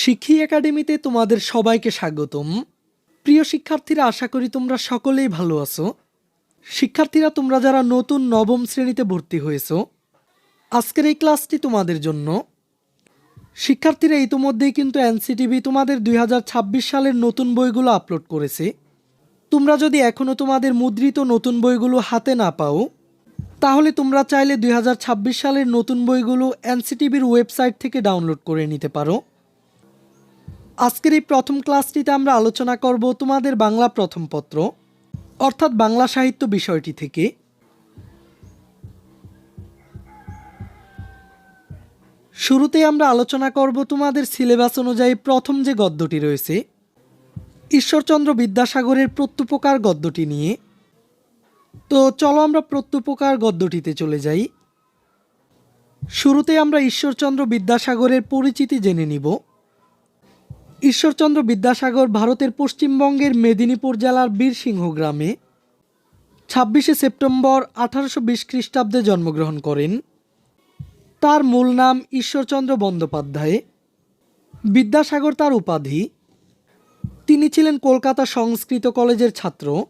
শিক্ষী একাডেমিতে তোমাদের সবাইকে স্বাগতম। প্রিয় শিক্ষার্থীরা, আশা করি তোমরা সকলেই ভালো আছো। শিক্ষার্থীরা, তোমরা যারা নতুন নবম শ্রেণীতে ভর্তি হয়েছো, আজকের এই ক্লাসটি তোমাদের জন্য। শিক্ষার্থীরা, ইতোমধ্যেই কিন্তু এনসিটিভি তোমাদের দুই হাজার ছাব্বিশ সালের নতুন বইগুলো আপলোড করেছে। তোমরা যদি এখনও তোমাদের মুদ্রিত নতুন বইগুলো হাতে না পাও, তাহলে তোমরা চাইলে দুই হাজার ছাব্বিশ সালের নতুন বইগুলো এনসিটিভির ওয়েবসাইট থেকে ডাউনলোড করে নিতে পারো। আজকের এই প্রথম ক্লাসটিতে আমরা আলোচনা করব তোমাদের বাংলা প্রথম পত্র, অর্থাৎ বাংলা সাহিত্য বিষয়টি থেকে। শুরুতে আমরা আলোচনা করব তোমাদের সিলেবাস অনুযায়ী প্রথম যে গদ্যটি রয়েছে, ঈশ্বরচন্দ্র বিদ্যাসাগরের প্রত্যুপকার গদ্যটি নিয়ে। তো চলো আমরা প্রত্যুপকার গদ্যটিতে চলে যাই। শুরুতে আমরা ঈশ্বরচন্দ্র বিদ্যাসাগরের পরিচিতি জেনে নিব। ঈশ্বরচন্দ্র বিদ্যাসাগর ভারতের পশ্চিমবঙ্গের মেদিনীপুর জেলার বীরসিংহ গ্রামে ছাব্বিশে সেপ্টেম্বর আঠারোশো বিশ খ্রিস্টাব্দে জন্মগ্রহণ করেন। তার মূল নাম ঈশ্বরচন্দ্র বন্দ্যোপাধ্যায়। বিদ্যাসাগর তার উপাধি। তিনি ছিলেন কলকাতা সংস্কৃত কলেজের ছাত্র।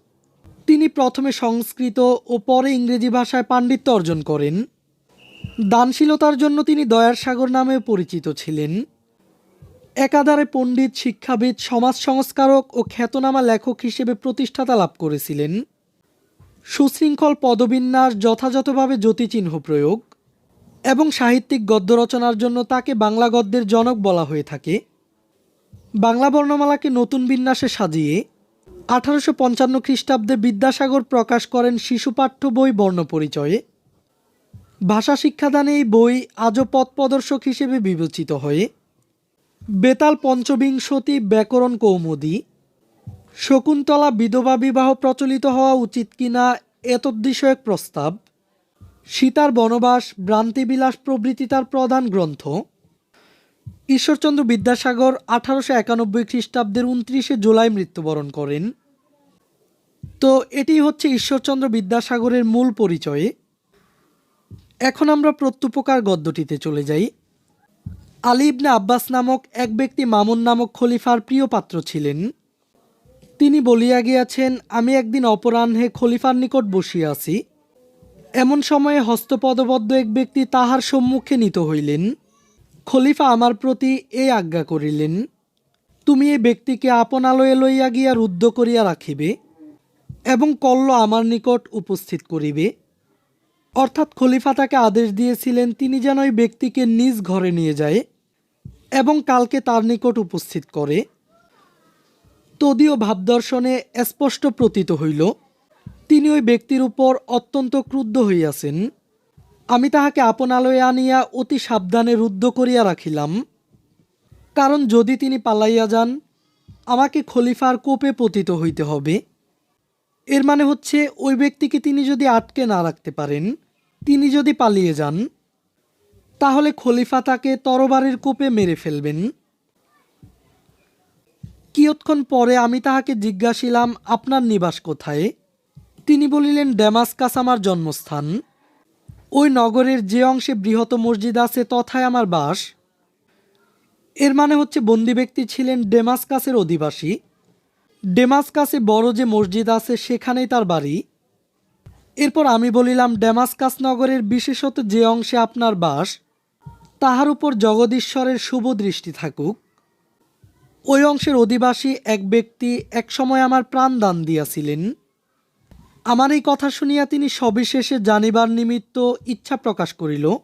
তিনি প্রথমে সংস্কৃত ও পরে ইংরেজি ভাষায় পাণ্ডিত্য অর্জন করেন। দানশীলতার জন্য তিনি দয়ার সাগর নামে পরিচিত ছিলেন। একাধারে পণ্ডিত, শিক্ষাবিদ, সমাজ সংস্কারক ও খ্যাতনামা লেখক হিসেবে প্রতিষ্ঠাতা লাভ করেছিলেন। সুশৃঙ্খল পদবিন্যাস যথাযথভাবে জ্যোতিচিহ্ন প্রয়োগ এবং সাহিত্যিক গদ্য রচনার জন্য তাকে বাংলা গদ্যের জনক বলা হয়ে থাকে। বাংলা বর্ণমালাকে নতুন বিন্যাসে সাজিয়ে আঠারোশো পঞ্চান্ন খ্রিস্টাব্দে বিদ্যাসাগর প্রকাশ করেন শিশুপাঠ্য বই বর্ণপরিচয়ে ভাষা শিক্ষাদানে এই বই আজও পথ প্রদর্শক হিসেবে বিবেচিত হয়ে বেতাল পঞ্চবিংশতি ব্যাকরণ কৌমুদী, শকুন্তলা বিধবা বিবাহ প্রচলিত হওয়া উচিত কিনা এতদ্বিষয়ক প্রস্তাব, সীতার বনবাস, ভ্রান্তিবিলাস প্রভৃতি তার প্রধান গ্রন্থ, ঈশ্বরচন্দ্র বিদ্যাসাগর আঠারোশো একানব্বই খ্রিস্টাব্দের উনত্রিশে জুলাই মৃত্যুবরণ করেন। তো এটি হচ্ছে ঈশ্বরচন্দ্র বিদ্যাসাগরের মূল পরিচয়ে। এখন আমরা প্রত্যুপকার গদ্যটিতে চলে যাই। আলী ইবনে আব্বাস নামক এক ব্যক্তি মামুন নামক খলিফার প্রিয় পাত্র ছিলেন। তিনি বলিয়া গিয়াছেন, আমি একদিন অপরাহ্নে খলিফার নিকট বসিয়া আছি। এমন সময়ে হস্তপদবদ্ধ এক ব্যক্তি তাহার সম্মুখে নিত হইলেন। খলিফা আমার প্রতি এই আজ্ঞা করিলেন, তুমি এই ব্যক্তিকে আপন আপনালয়ে লইয়া গিয়া রুদ্ধ করিয়া রাখিবে এবং কল্ল আমার নিকট উপস্থিত করিবে। অর্থাৎ খলিফা তাকে আদেশ দিয়েছিলেন তিনি যেন ওই ব্যক্তিকে নিজ ঘরে নিয়ে যায় এবং কালকে তার নিকট উপস্থিত করে। তদীয় ভাবদর্শনে স্পষ্ট প্রতীত হইল, তিনি ওই ব্যক্তির উপর অত্যন্ত ক্রুদ্ধ হইয়াছেন। আমি তাহাকে আপনালয়ে আনিয়া অতি সাবধানে রুদ্ধ করিয়া রাখিলাম। কারণ যদি তিনি পালাইয়া যান, আমাকে খলিফার কোপে পতিত হইতে হবে। এর মানে হচ্ছে ওই ব্যক্তিকে তিনি যদি আটকে না রাখতে পারেন, তিনি যদি পালিয়ে যান, তাহলে খলিফা তাকে তরবারের কোপে মেরে ফেলবেন। কিয়ৎক্ষণ পরে আমি তাহাকে জিজ্ঞাসিলাম, আপনার নিবাস কোথায়? তিনি বলিলেন ড্যামাসকাস আমার জন্মস্থান। ওই নগরের যে অংশে বৃহৎ মসজিদ আছে, তথায় আমার বাস। এর মানে হচ্ছে বন্দি ব্যক্তি ছিলেন ডেমাসকাসের অধিবাসী। ডেমাসকাসে বড় যে মসজিদ আছে, সেখানেই তার বাড়ি। এরপর আমি বলিলাম, ডেমাসকাস নগরের বিশেষত যে অংশে আপনার বাস, তাহার উপর জগদীশ্বরের শুভ দৃষ্টি থাকুক। ওই অংশের অধিবাসী এক ব্যক্তি একসময় আমার প্রাণ দান দিয়াছিলেন। আমার এই কথা শুনিয়া তিনি সবিশেষে জানিবার নিমিত্ত ইচ্ছা প্রকাশ করিল।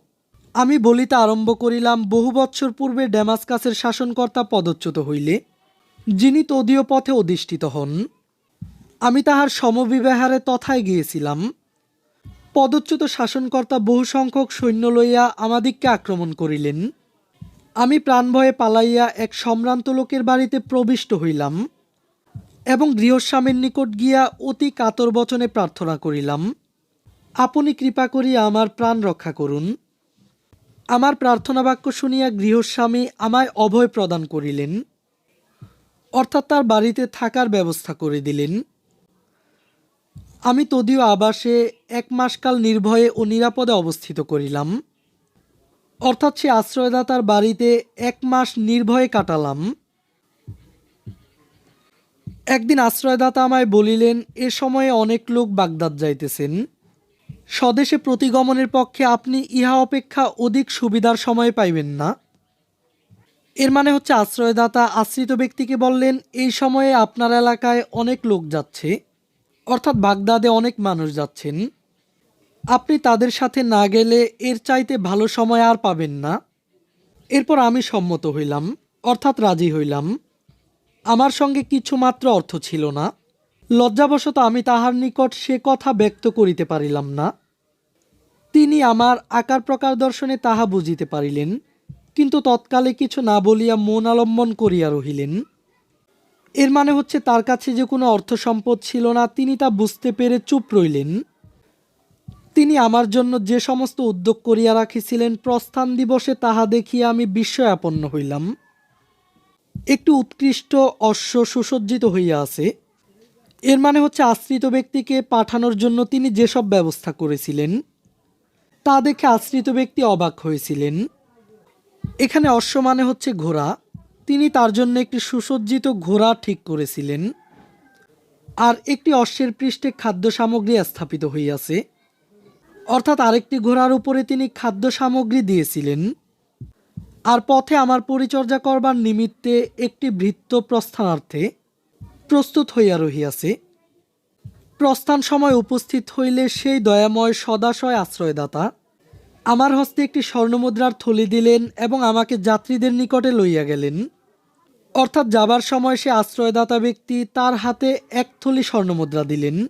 আমি বলিতে আরম্ভ করিলাম, বহু বৎসর পূর্বে ড্যামাসকাসের শাসনকর্তা পদচ্যুত হইলে যিনি তদীয় পথে অধিষ্ঠিত হন, আমি তাহার সমবিবাহারে তথায় গিয়েছিলাম। পদচ্যুত শাসনকর্তা বহু সংখ্যক সৈন্য লইয়া আমাদিগকে আক্রমণ করিলেন। আমি প্রাণভয়ে পালাইয়া এক সম্ভ্রান্ত লোকের বাড়িতে প্রবিষ্ট হইলাম এবং গৃহস্বামীর নিকট গিয়া অতি কাতর বচনে প্রার্থনা করিলাম, আপনি কৃপা করিয়া আমার প্রাণ রক্ষা করুন। আমার প্রার্থনা বাক্য শুনিয়া গৃহস্বামী আমায় অভয় প্রদান করিলেন। অর্থাৎ তার বাড়িতে থাকার ব্যবস্থা করে দিলেন। আমি তদীয় আবাসে এক মাসকাল নির্ভয়ে ও নিরাপদে অবস্থিত করিলাম। অর্থাৎ সে আশ্রয়দাতার বাড়িতে এক মাস নির্ভয়ে কাটালাম। একদিন আশ্রয়দাতা আমায় বলিলেন, এ সময়ে অনেক লোক বাগদাদ যাইতেছেন। স্বদেশে প্রতিগমনের পক্ষে আপনি ইহা অপেক্ষা অধিক সুবিধার সময় পাইবেন না। এর মানে হচ্ছে আশ্রয়দাতা আশ্রিত ব্যক্তিকে বললেন, এই সময়ে আপনার এলাকায় অনেক লোক যাচ্ছে, অর্থাৎ বাগদাদে অনেক মানুষ যাচ্ছেন। আপনি তাদের সাথে না গেলে এর চাইতে ভালো সময় আর পাবেন না। এরপর আমি সম্মত হইলাম, অর্থাৎ রাজি হইলাম। আমার সঙ্গে কিছুমাত্র অর্থ ছিল না। লজ্জাবশত আমি তাহার নিকট সে কথা ব্যক্ত করিতে পারিলাম না। তিনি আমার আকার প্রকার দর্শনে তাহা বুঝিতে পারিলেন। কিন্তু তৎকালে কিছু না বলিয়া মন আলম্বন করিয়া রহিলেন। এর মানে হচ্ছে তার কাছে যে কোনো অর্থ সম্পদ ছিল না, তিনি তা বুঝতে পেরে চুপ রইলেন। তিনি আমার জন্য যে সমস্ত উদ্যোগ করিয়া রাখিছিলেন, প্রস্থান দিবসে তাহা দেখিয়া আমি বিস্ময়াপন্ন হইলাম। একটু উৎকৃষ্ট, অশ্ব সুসজ্জিত হইয়া আছে। এর মানে হচ্ছে আশ্রিত ব্যক্তিকে পাঠানোর জন্য তিনি যেসব ব্যবস্থা করেছিলেন, তা দেখে আশ্রিত ব্যক্তি অবাক হয়েছিলেন। এখানে অশ্ব মানে হচ্ছে ঘোড়া। তিনি তার জন্য একটি সুসজ্জিত ঘোড়া ঠিক করেছিলেন। আর একটি অশ্বের পৃষ্ঠে খাদ্য সামগ্রী স্থাপিত হইয়াছে। অর্থাৎ আরেকটি ঘোড়ার উপরে তিনি খাদ্য সামগ্রী দিয়েছিলেন। আর পথে আমার পরিচর্যা করবার নিমিত্তে একটি বৃত্ত প্রস্থানার্থে প্রস্তুত হইয়া রহিয়াছে। প্রস্থান সময় উপস্থিত হইলে সেই দয়াময় সদাশয় আশ্রয়দাতা আমার হস্তে একটি স্বর্ণমুদ্রার থলি দিলেন এবং আমাকে যাত্রীদের নিকটে লইয়া গেলেন। অর্থাৎ যাবার সময় সে আশ্রয়দাতা ব্যক্তি তার হাতে এক থলি স্বর্ণমুদ্রা দিলেন।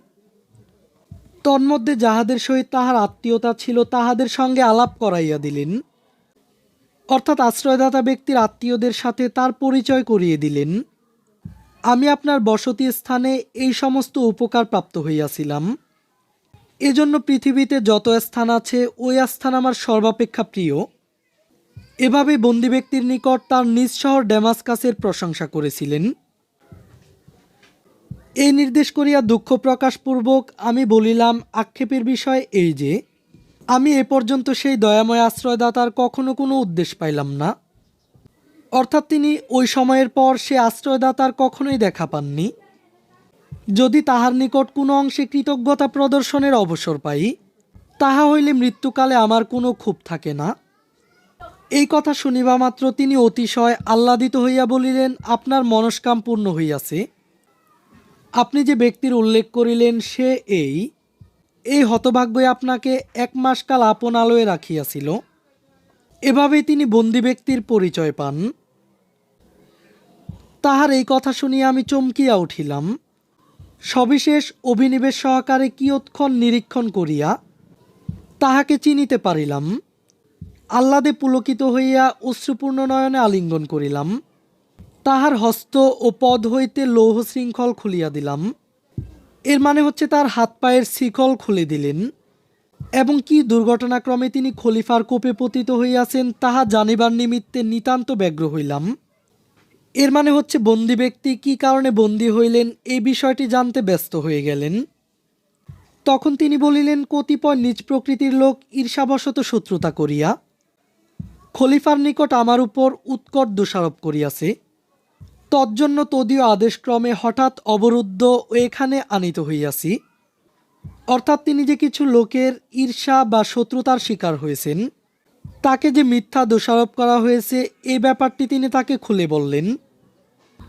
তন্মধ্যে যাহাদের সহিত তাহার আত্মীয়তা ছিল তাহাদের সঙ্গে আলাপ করাইয়া দিলেন। অর্থাৎ আশ্রয়দাতা ব্যক্তির আত্মীয়দের সাথে তার পরিচয় করিয়ে দিলেন। আমি আপনার বসতি স্থানে এই সমস্ত উপকার প্রাপ্ত হইয়াছিলাম। এজন্য পৃথিবীতে যত স্থান আছে, ওই স্থান আমার সর্বাপেক্ষা প্রিয়। এভাবে বন্দি ব্যক্তির নিকট তার নিজ শহর ড্যামাসকাসের প্রশংসা করেছিলেন। এই নির্দেশ করিয়া দুঃখ প্রকাশপূর্বক আমি বলিলাম, আক্ষেপের বিষয় এই যে, আমি এ পর্যন্ত সেই দয়াময় আশ্রয়দাতার কখনো কোনো উদ্দেশ্য পাইলাম না। অর্থাৎ তিনি ওই সময়ের পর সে আশ্রয়দাতার কখনোই দেখা পাননি। যদি তাহার নিকট কোনো অংশে কৃতজ্ঞতা প্রদর্শনের অবসর পাই, তাহা হইলে মৃত্যুকালে আমার কোনো ক্ষোভ থাকে না। এই কথা শুনিবা মাত্র তিনি অতিশয় আহ্লাদিত হইয়া বলিলেন, আপনার মনস্কাম পূর্ণ হইয়াছে। আপনি যে ব্যক্তির উল্লেখ করিলেন, সে এই। এই হতভাগ্যই আপনাকে এক মাসকাল আপন আলোয় রাখিয়াছিল। এভাবেই তিনি বন্দি ব্যক্তির পরিচয় পান। তাহার এই কথা শুনিয়া আমি চমকিয়া উঠিলাম। সবিশেষ অভিনিবেশ সহকারে কিয়ৎক্ষণ নিরীক্ষণ করিয়া? তাহাকে চিনিতে পারিলাম। আহ্লাদে পুলকিত হইয়া অশ্রুপূর্ণ নয়নে আলিঙ্গন করিলাম। তাহার হস্ত ও পদ হইতে লৌহ শৃঙ্খল খুলিয়া দিলাম। এর মানে হচ্ছে তার হাত পায়ের শিকল খুলে দিলেন। এবং কি দুর্ঘটনাক্রমে তিনি খলিফার কোপে পতিত হইয়াছেন তাহা জানিবার নিমিত্তে নিতান্ত ব্যগ্র হইলাম। এর মানে হচ্ছে বন্দি ব্যক্তি কি কারণে বন্দী হইলেন? এই বিষয়টি জানতে ব্যস্ত হয়ে গেলেন। তখন তিনি বলিলেন, কতিপয় নিজ প্রকৃতির লোক ঈর্ষাবশত শত্রুতা করিয়া খলিফার নিকট আমার উপর উৎকট দোষারোপ করিয়াছে। তজ্জন্য তদীয় আদেশক্রমে হঠাৎ অবরুদ্ধ এখানে আনিত হইয়াছি। অর্থাৎ তিনি যে কিছু লোকের ঈর্ষা বা শত্রুতার শিকার হয়েছেন, তাকে যে মিথ্যা দোষারোপ করা হয়েছে এই ব্যাপারটি তিনি তাকে খুলে বললেন।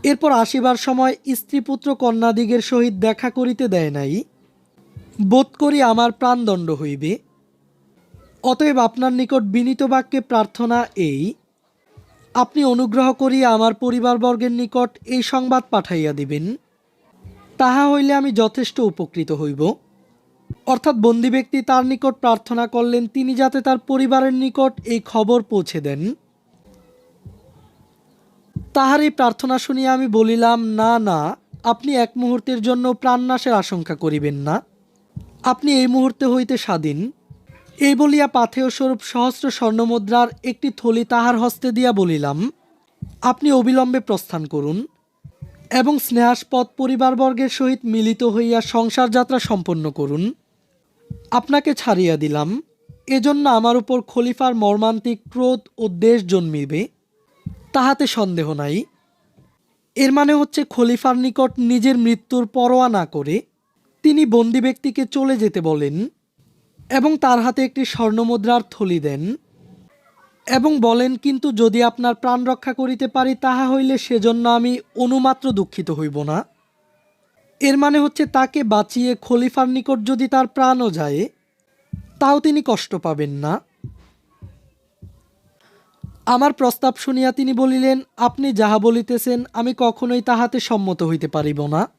এরপর আসিবার সময় স্ত্রী পুত্র কন্যাদিগের সহিত দেখা করিতে দেয় নাই। বোধ করি আমার প্রাণদণ্ড হইবে। অতএব আপনার নিকট বিনীত বাক্যে প্রার্থনা এই, আপনি অনুগ্রহ করিয়া আমার পরিবারবর্গের নিকট এই সংবাদ পাঠাইয়া দিবেন। তাহা হইলে আমি যথেষ্ট উপকৃত হইব। অর্থাৎ বন্দি ব্যক্তি তার নিকট প্রার্থনা করলেন, তিনি যাতে তার পরিবারের নিকট এই খবর পৌঁছে দেন। তাহার এই প্রার্থনা শুনিয়া আমি বলিলাম, না না, আপনি এক মুহূর্তের জন্য প্রাণনাশের আশঙ্কা করিবেন না। আপনি এই মুহূর্তে হইতে স্বাধীন। এই বলিয়া পাথেয় স্বরূপ সহস্র স্বর্ণমুদ্রার একটি থলি তাহার হস্তে দিয়া বলিলাম, আপনি অবিলম্বে প্রস্থান করুন এবং স্নেহাস্পদ পরিবারবর্গের সহিত মিলিত হইয়া সংসার যাত্রা সম্পন্ন করুন। আপনাকে ছাড়িয়া দিলাম। এজন্য আমার উপর খলিফার মর্মান্তিক ক্রোধ ও দেশ জন্মিবে। তাহাতে সন্দেহ নাই। এর মানে হচ্ছে খলিফার নিকট নিজের মৃত্যুর পরোয়া না করে তিনি বন্দি ব্যক্তিকে চলে যেতে বলেন এবং তার হাতে একটি স্বর্ণমুদ্রার থলি দেন এবং বলেন, কিন্তু যদি আপনার প্রাণ রক্ষা করিতে পারি, তাহা হইলে সেজন্য আমি অনুমাত্র দুঃখিত হইব না। এর মানে হচ্ছে, তাকে বাঁচিয়ে খলিফার নিকট যদি তার প্রাণও যায়, তাও তিনি কষ্ট পাবেন না। আমার প্রস্তাব শুনিয়া তিনি বলিলেন, আপনি যাহা বলিতেছেন, আমি কখনোই তাহাতে সম্মত হইতে পারিব না।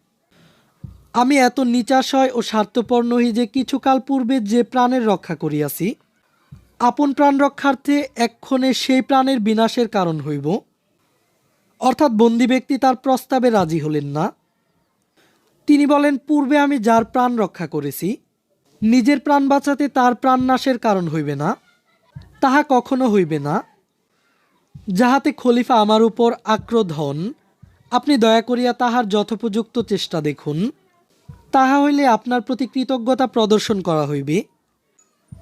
আমি এত নিচাশয় ও স্বার্থপর নহি যে কিছুকাল পূর্বে যে প্রাণের রক্ষা করিয়াছি। আপন প্রাণ রক্ষার্থে এক্ষণে সেই প্রাণের বিনাশের কারণ হইব। অর্থাৎ বন্দি ব্যক্তি তার প্রস্তাবে রাজি হলেন না। তিনি বলেন, পূর্বে আমি যার প্রাণ রক্ষা করেছি, নিজের প্রাণ বাঁচাতে তার প্রাণ নাশের কারণ হইবে না। তাহা কখনো হইবে না। যাহাতে খলিফা আমার উপর আক্রোধ হন, আপনি দয়া করিয়া তাহার যথোপযুক্ত চেষ্টা দেখুন। তাহা হইলে আপনার প্রতি কৃতজ্ঞতা প্রদর্শন করা হইবে।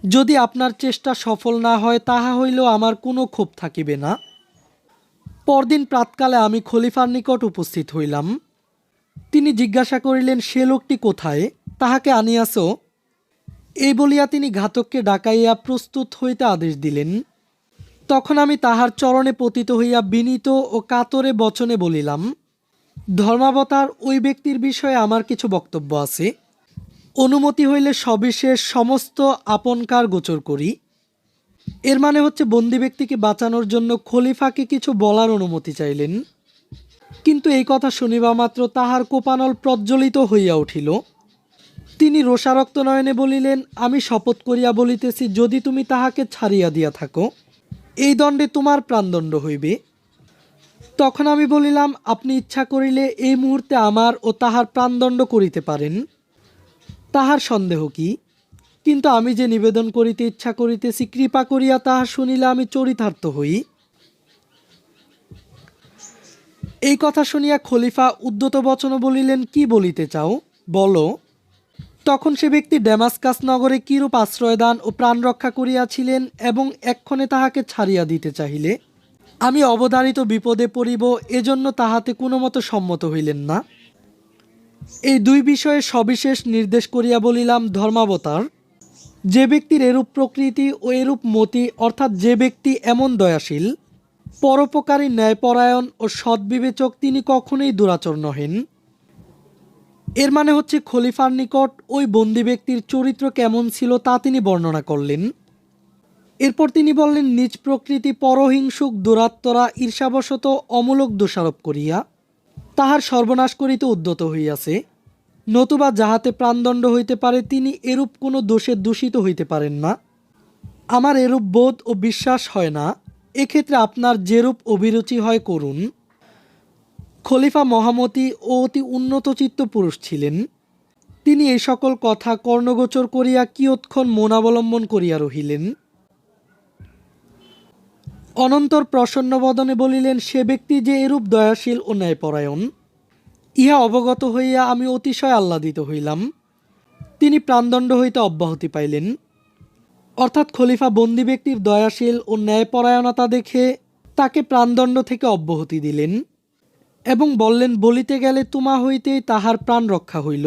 যদি আপনার চেষ্টা সফল না হয়, তাহা হইলেও আমার কোনো ক্ষোভ থাকিবে না। পরদিন প্রাতকালে আমি খলিফার নিকট উপস্থিত হইলাম। তিনি জিজ্ঞাসা করিলেন, সে লোকটি কোথায়? তাহাকে আনিয়াছ? এই বলিয়া তিনি ঘাতককে ডাকাইয়া প্রস্তুত হইতে আদেশ দিলেন। তখন আমি তাহার চরণে পতিত হইয়া বিনীত ও কাতরে বচনে বলিলাম, ধর্মাবতার, ওই ব্যক্তির বিষয়ে আমার কিছু বক্তব্য আছে। অনুমতি হইলে সবিশেষ সমস্ত আপনকার গোচর করি। এর মানে হচ্ছে বন্দি ব্যক্তিকে বাঁচানোর জন্য খলিফাকে কিছু বলার অনুমতি চাইলেন। কিন্তু এই কথা শুনিবা মাত্র তাহার কোপানল প্রজ্বলিত হইয়া উঠিল। তিনি রোষারক্ত নয়নে বলিলেন, আমি শপথ করিয়া বলিতেছি, যদি তুমি তাহাকে ছাড়িয়া দিয়া থাকো এই দণ্ডে তোমার প্রাণদণ্ড হইবে। তখন আমি বলিলাম, আপনি ইচ্ছা করিলে এই মুহূর্তে আমার ও তাহার প্রাণদণ্ড করিতে পারেন। তাহার সন্দেহ কি? কিন্তু আমি যে নিবেদন করিতে ইচ্ছা করিতেছি, কৃপা করিয়া তাহা শুনিলে আমি চরিতার্থ হই। এই কথা শুনিয়া খলিফা উদ্যত বচন বলিলেন, কি বলিতে চাও? বলো। তখন সে ব্যক্তি ড্যামাসকাস নগরে কিরূপ আশ্রয়দান ও প্রাণ রক্ষা করিয়াছিলেন এবং এক্ষণে তাহাকে ছাড়িয়া দিতে চাহিলে? আমি অবধারিত বিপদে পড়িব, এজন্য তাহাতে কোনো মতো সম্মত হইলেন না। এই দুই বিষয়ে সবিশেষ নির্দেশ করিয়া বলিলাম, ধর্মাবতার, যে ব্যক্তির এরূপ প্রকৃতি ও এরূপ মতি, অর্থাৎ যে ব্যক্তি এমন দয়াশীল, পরোপকারী ন্যায়পরায়ণ ও সদ্বিবেচক, তিনি কখনোই দুরাচর নহেন। এর মানে হচ্ছে খলিফার নিকট ওই বন্দি ব্যক্তির চরিত্র কেমন ছিল তা তিনি বর্ণনা করলেন। এরপর তিনি বললেন, নিজ প্রকৃতি পরহিংসুক, দুরাত্মরা ঈর্ষাবশত অমূলক দোষারোপ করিয়া তাহার সর্বনাশ করিতে উদ্যত হইয়াছে। নতুবা যাহাতে প্রাণদণ্ড হইতে পারে, তিনি এরূপ কোনো দোষে দূষিত হইতে পারেন না। আমার এরূপ বোধ ও বিশ্বাস হয় না। এক্ষেত্রে আপনার যেরূপ অভিরুচি হয় করুন। খলিফা মহামতি অতি উন্নতচিত্ত পুরুষ ছিলেন। তিনি এই সকল কথা কর্ণগোচর করিয়া কিয়ৎক্ষণ মনাবলম্বন করিয়া রহিলেন। অনন্তর প্রসন্ন বদনে বলিলেন, সে ব্যক্তি যে এরূপ দয়াশীল ও ন্যায়পরায়ণ, ইহা অবগত হইয়া আমি অতিশয় আহ্লাদিত হইলাম। তিনি প্রাণদণ্ড হইতে অব্যাহতি পাইলেন। অর্থাৎ খলিফা বন্দি ব্যক্তির দয়াশীল ও ন্যায়পরায়ণতা দেখে তাকে প্রাণদণ্ড থেকে অব্যাহতি দিলেন। এবং বললেন, বলিতে গেলে তুমা হইতেই তাহার প্রাণ রক্ষা হইল।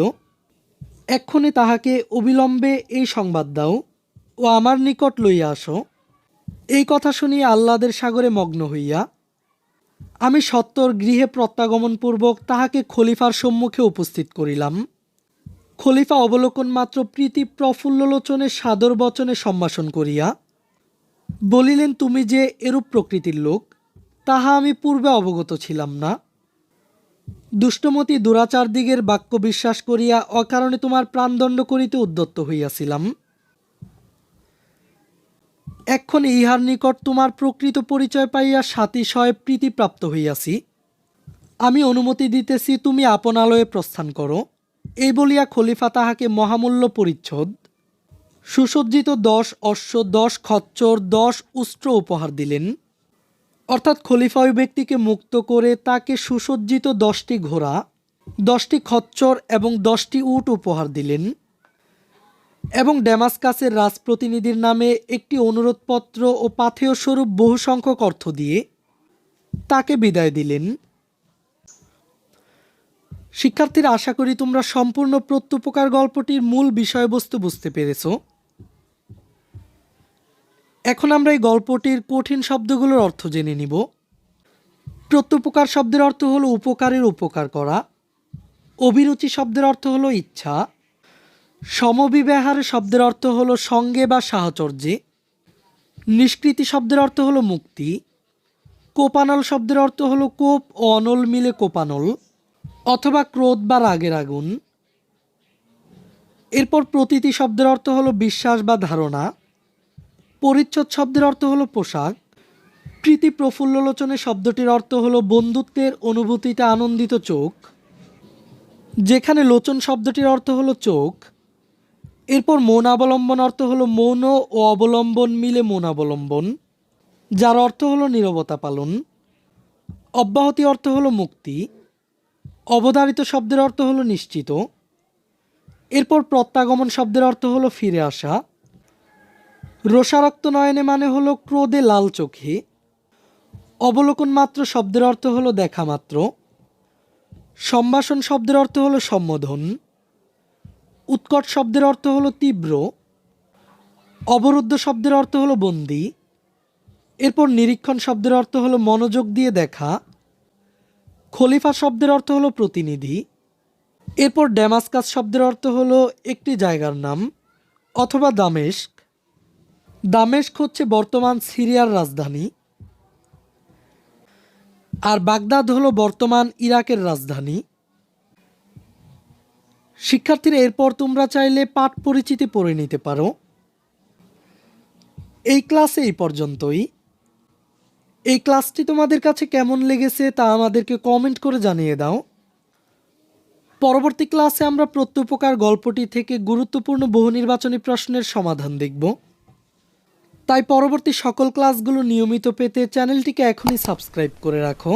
এক্ষণে তাহাকে অবিলম্বে এই সংবাদ দাও ও আমার নিকট লইয়া আসো। এই কথা শুনিয়া আহ্লাদের সাগরে মগ্ন হইয়া আমি সত্তর গৃহে প্রত্যাগমনপূর্বক তাহাকে খলিফার সম্মুখে উপস্থিত করিলাম। খলিফা অবলোকন মাত্র প্রীতি প্রফুল্ললোচনে সাদর বচনে সম্ভাষণ করিয়া বলিলেন, তুমি যে এরূপ প্রকৃতির লোক, তাহা আমি পূর্বে অবগত ছিলাম না। দুষ্টমতি দুরাচার দিগের বাক্য বিশ্বাস করিয়া অকারণে তোমার প্রাণদণ্ড করিতে উদ্যত্ত হইয়াছিলাম। এক্ষণ ইহার নিকট তোমার প্রকৃত পরিচয় পাইয়া সাতিশয় প্রীতিপ্রাপ্ত হইয়াছি। আমি অনুমতি দিতেছি তুমি আপনালয়ে প্রস্থান করো। এই বলিয়া খলিফা তাহাকে মহামূল্য পরিচ্ছদ। সুসজ্জিত দশ অশ্ব, দশ খচ্চর, দশ উষ্ট্র উপহার দিলেন। অর্থাৎ খলিফা ওই ব্যক্তিকে মুক্ত করে তাকে সুসজ্জিত দশটি ঘোড়া, দশটি খচ্চর এবং দশটি উট উপহার দিলেন এবং ড্যামাসকাসের রাজপ্রতিনিধির নামে একটি অনুরোধপত্র ও পাথেয় স্বরূপ বহু সংখ্যক অর্থ দিয়ে তাকে বিদায় দিলেন। শিক্ষার্থীরা, আশা করি তোমরা সম্পূর্ণ প্রত্যুপকার গল্পটির মূল বিষয়বস্তু বুঝতে পেরেছ। এখন আমরা এই গল্পটির কঠিন শব্দগুলোর অর্থ জেনে নিব। প্রত্যুপকার শব্দের অর্থ হলো উপকারের উপকার করা। অভিরুচি শব্দের অর্থ হলো ইচ্ছা। সমবিব্যাহার শব্দের অর্থ হলো সঙ্গে বা সাহচর্যে। নিষ্কৃতি শব্দের অর্থ হলো মুক্তি। কোপানল শব্দের অর্থ হলো কোপ ও অনল মিলে কোপানল, অথবা ক্রোধ বা রাগের আগুন। এরপর প্রতীতি শব্দের অর্থ হলো বিশ্বাস বা ধারণা। পরিচ্ছদ শব্দের অর্থ হলো পোশাক। প্রীতি প্রফুল্ললোচনে শব্দটির অর্থ হলো বন্ধুত্বের অনুভূতিতে আনন্দিত চোখ। যেখানে লোচন শব্দটির অর্থ হলো চোখ। এরপর মৌন অবলম্বন অর্থ হলো মৌন ও অবলম্বন মিলে মৌন অবলম্বন, যার অর্থ হলো নীরবতা পালন। অব্যাহতি অর্থ হলো মুক্তি। অবধারিত শব্দের অর্থ হলো নিশ্চিত। এরপর প্রত্যাগমন শব্দের অর্থ হলো ফিরে আসা। রোষারক্ত নয়নে মানে হলো ক্রোধে লাল চোখে। অবলোকন মাত্র শব্দের অর্থ হলো দেখা মাত্র। সম্ভাষণ শব্দের অর্থ হলো সম্বোধন। উৎকট শব্দের অর্থ হলো তীব্র। অবরুদ্ধ শব্দের অর্থ হলো বন্দি। এরপর নিরীক্ষণ শব্দের অর্থ হলো মনোযোগ দিয়ে দেখা। খলিফা শব্দের অর্থ হলো প্রতিনিধি। এরপর ড্যামাসকাস শব্দের অর্থ হলো একটি জায়গার নাম, অথবা দামেস্ক। দামেস্ক হচ্ছে বর্তমান সিরিয়ার রাজধানী। আর বাগদাদ হলো বর্তমান ইরাকের রাজধানী। শিক্ষার্থীরা এরপর তোমরা চাইলে পাঠ পরিচিতি পড়ে নিতে পারো। এই ক্লাসে এই পর্যন্তই। এই ক্লাসটি তোমাদের কাছে কেমন লেগেছে তা আমাদেরকে কমেন্ট করে জানিয়ে দাও। পরবর্তী ক্লাসে আমরা প্রত্যুপকার গল্পটি থেকে গুরুত্বপূর্ণ বহু নির্বাচনী প্রশ্নের সমাধান দেখব। তাই পরবর্তী সকল ক্লাসগুলো নিয়মিত পেতে চ্যানেলটিকে এখনই সাবস্ক্রাইব করে রাখো।